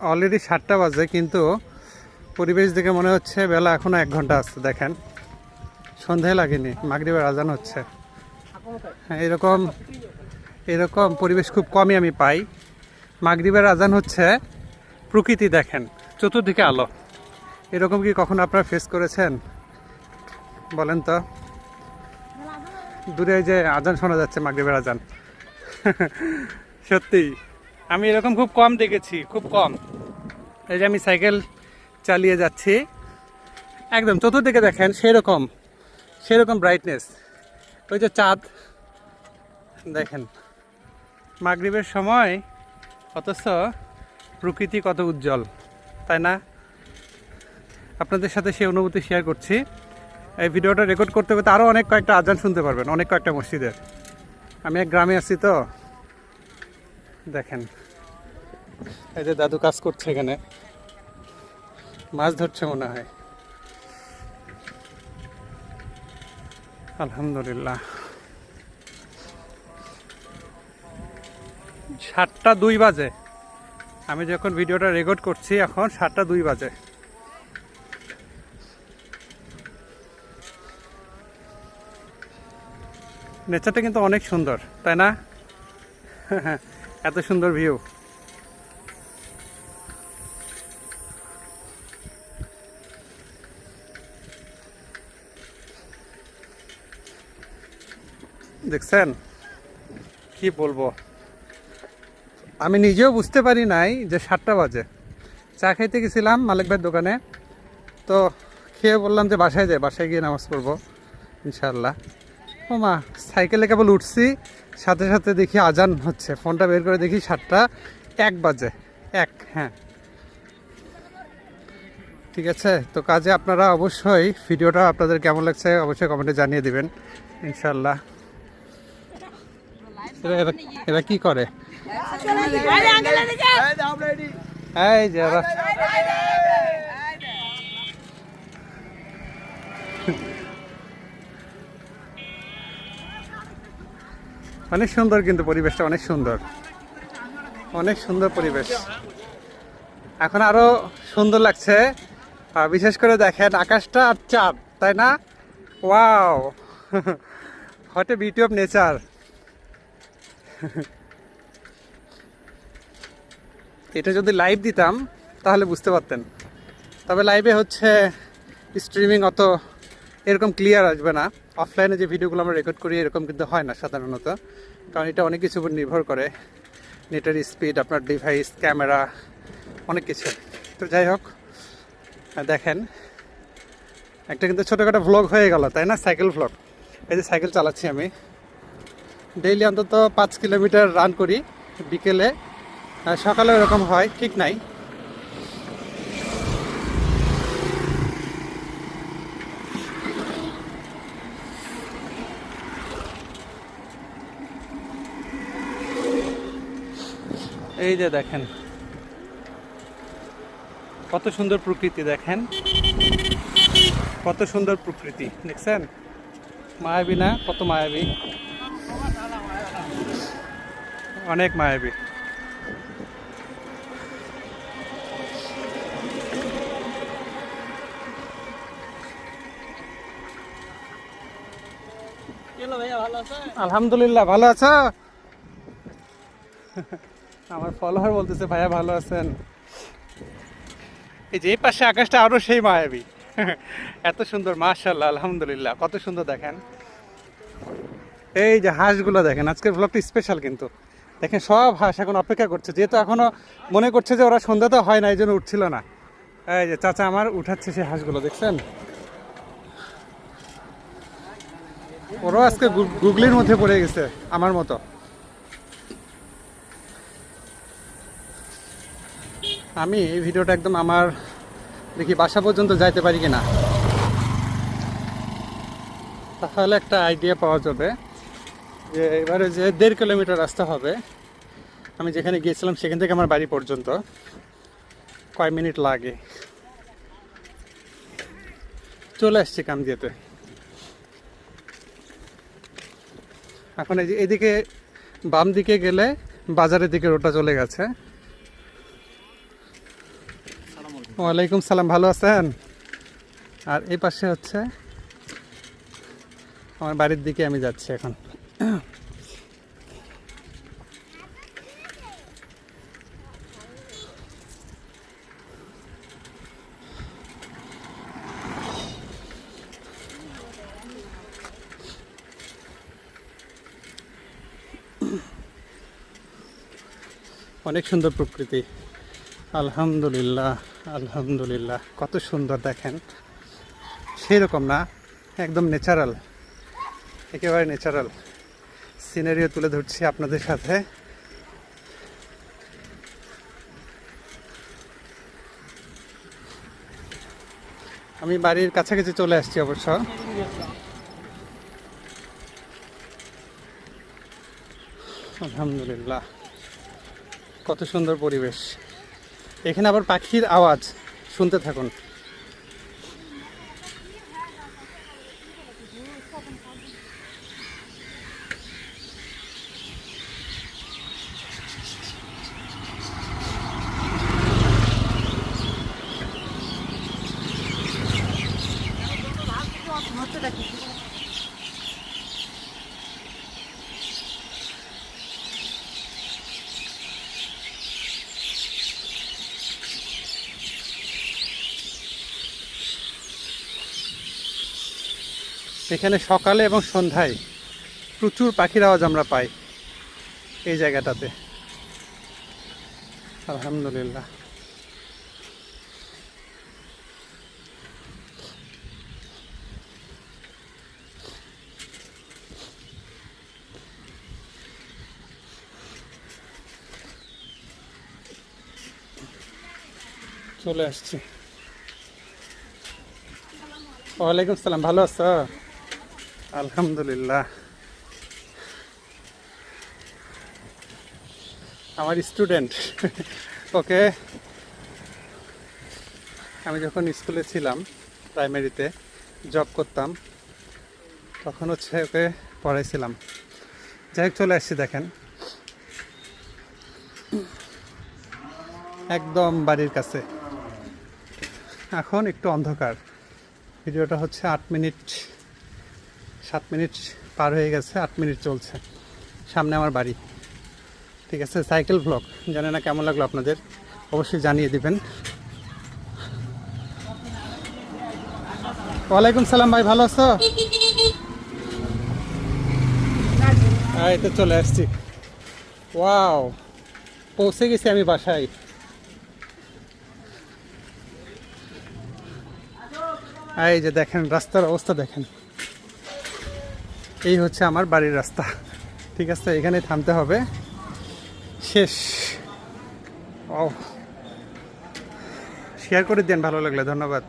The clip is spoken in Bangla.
অলরেডি সাতটা বাজে, কিন্তু পরিবেশ দেখে মনে হচ্ছে বেলা এখনও এক ঘণ্টা আসছে দেখেন। সন্ধ্যায় লাগেনি, মাগরিবের আজান হচ্ছে। হ্যাঁ এরকম এরকম পরিবেশ খুব কমই আমি পাই। মাগরিবের আজান হচ্ছে প্রকৃতি দেখেন, চতুর্দিকে আলো। এরকম কি কখনো আপনারা ফেস করেছেন? বলেন তো। দূরে যে আজান শোনা যাচ্ছে, মাগরিবের আজান। সত্যি আমি এরকম খুব কম দেখেছি, খুব কম। এই যে আমি সাইকেল চালিয়ে যাচ্ছি, একদম চতুর্দিকে দেখেন সেরকম সেরকম ব্রাইটনেস ওই যে চাঁদ, দেখেন। মাগরিবের সময় অথচ প্রকৃতি কত উজ্জ্বল, তাই না? আপনাদের সাথে সেই অনুভূতি শেয়ার করছি। এই ভিডিওটা রেকর্ড করতে করতে আরও অনেক কয়েকটা আজান শুনতে পারবেন, অনেক কয়েকটা মসজিদের। আমি এক গ্রামে আছি তো। দেখেন। এই যে দাদু কাজ করছে এখানে। মাছ ধরছে মনে হয়। আলহামদুলিল্লাহ। সাতটা দুই বাজে। আমি যখন ভিডিওটা রেকর্ড করছি এখন সাতটা দুই বাজে। নেচারটা কিন্তু অনেক সুন্দর, তাই না? এত সুন্দর ভিউ। দেখছেন? কি বলব? আমি নিজেও বুঝতে পারি নাই যে সাতটা বাজে। চা খাইতে গেছিলাম মালিক ভাইয়ের দোকানে। তো খেয়ে বললাম যে বাসায় যাই, বাসায় গিয়ে নামাজ পড়ব ইনশাল্লাহ মা, সাইকেলে কেবল উঠছি, সাথে সাথে দেখি আজান হচ্ছে। ফোনটা বের করে দেখি সাতটা এক বাজে। এক হ্যাঁ। ঠিক আছে? তো কাজে আপনারা অবশ্যই ভিডিওটা আপনাদের কেমন লাগছে অবশ্যই কমেন্টে জানিয়ে দিবেন ইনশাল্লাহ এরা- কি করে? এই অনেক সুন্দর কিন্তু পরিবেশটা, অনেক সুন্দর। অনেক সুন্দর পরিবেশ। এখন আরও সুন্দর লাগছে। বিশেষ করে দেখেন, আকাশটা আর চাঁদ, তাই না? Wow! What a beauty of nature. এটা যদি লাইভ দিতাম, তাহলে বুঝতে পারতেন। তবে লাইভে হচ্ছে স্ট্রিমিং অত এরকম ক্লিয়ার আসবে না। অফলাইনে যে ভিডিওগুলো আমরা রেকর্ড করি, এরকম কিন্তু হয় না সাধারণত। কারণ এটা অনেক কিছুর উপর নির্ভর করে। নেটের স্পিড আপনার ডিভাইস ক্যামেরা অনেক কিছু। তো যাই হোক দেখেন। একটা কিন্তু ছোটোখাটো ভ্লগ হয়ে গেল, তাই না? সাইকেল ভ্লগ এই যে সাইকেল চালাচ্ছি আমি। ডেইলি অন্তত পাঁচ কিলোমিটার রান করি বিকেলে। সকালে এরকম হয়, ঠিক নাই। এই যে দেখেন। কত সুন্দর প্রকৃতি দেখেন। কত সুন্দর প্রকৃতি দেখছেন? মায়াবী না? কত মায়াবী? অনেক মায়াবী। আলহামদুলিল্লাহ ভালো আছো? আমার ফলোয়ার বলতেছে, ভাইয়া ভালো আছেন? এই যে এই পাশে আকাশটা আরও সেই মায়াবী। এত সুন্দর মাশাল্লাহ আলহামদুলিল্লাহ, কত সুন্দর দেখেন। এই যে হাঁসগুলো দেখেন, আজকের ব্লগটা স্পেশাল কিন্তু। দেখেন সব হাঁস এখন অপেক্ষা করছে, যেহেতু এখনও মনে করছে যে ওরা সন্ধ্যা তো হয় না, এই জন্য উঠছিল না। এই যে চাচা আমার উঠাচ্ছে সেই হাঁসগুলো, দেখছেন? ওরাও আজকে গুগলির মধ্যে পড়ে গেছে, আমার মতো। আমি এই ভিডিওটা একদম আমার দেখি বাসা পর্যন্ত যাইতে পারি কিনা। তাহলে একটা আইডিয়া পাওয়া যাবে যে এবারে যে দেড় কিলোমিটার রাস্তা হবে। আমি যেখানে গিয়েছিলাম সেখান থেকে আমার বাড়ি পর্যন্ত কয় মিনিট লাগে। চলে আসছি কামদিয়াতে। এখন এই যে এদিকে বাম দিকে গেলে বাজারের দিকে রোডটা চলে গেছে। ওয়ালাইকুম সালাম, ভালো আছেন? আর এই পাশে হচ্ছে আমার বাড়ির দিকে আমি যাচ্ছি এখন। অনেক সুন্দর প্রকৃতি। আলহামদুলিল্লাহ আলহামদুলিল্লাহ। কত সুন্দর দেখেন। সেই রকম না, একদম ন্যাচারাল একেবারে ন্যাচারাল সিনারিও তুলে ধরছি আপনাদের সাথে। আমি বাড়ির কাছাকাছি চলে আসছি অবশ্য। আলহামদুলিল্লাহ। কত সুন্দর পরিবেশ। এখানে আবার পাখির আওয়াজ শুনতে থাকুন। এখানে সকালে এবং সন্ধ্যায় প্রচুর পাখির আওয়াজ আমরা পাই এই জায়গাটাতে। আলহামদুলিল্লাহ। চলে আসছি। ওয়ালাইকুম সালাম ভালো আছো? আলহামদুলিল্লাহ। আমার স্টুডেন্ট ওকে? আমি যখন স্কুলে ছিলাম প্রাইমারিতে জব করতাম, তখন হচ্ছে ওকে পড়াইছিলাম। যাই চলে আসছি, দেখেন। একদম বাড়ির কাছে। এখন একটু অন্ধকার। ভিডিওটা হচ্ছে আট মিনিট সাত মিনিট পার হয়ে গেছে, আট মিনিট চলছে। সামনে আমার বাড়ি। ঠিক আছে, সাইকেল ব্লগ জানে না কেমন লাগল আপনাদের। অবশ্যই জানিয়ে দিবেন। ওয়ালাইকুম সালাম ভাই, ভালো আছো? এই তো চলে আসছি। ওয়াও, পৌঁছে গেছি আমি বাসায়। এই যে দেখেন, রাস্তার অবস্থা দেখেন। এই হচ্ছে আমার বাড়ির রাস্তা। ঠিক আছে, এখানে থামতে হবে। শেষ। ও শেয়ার করে দেন, ভালো লাগলে, ধন্যবাদ।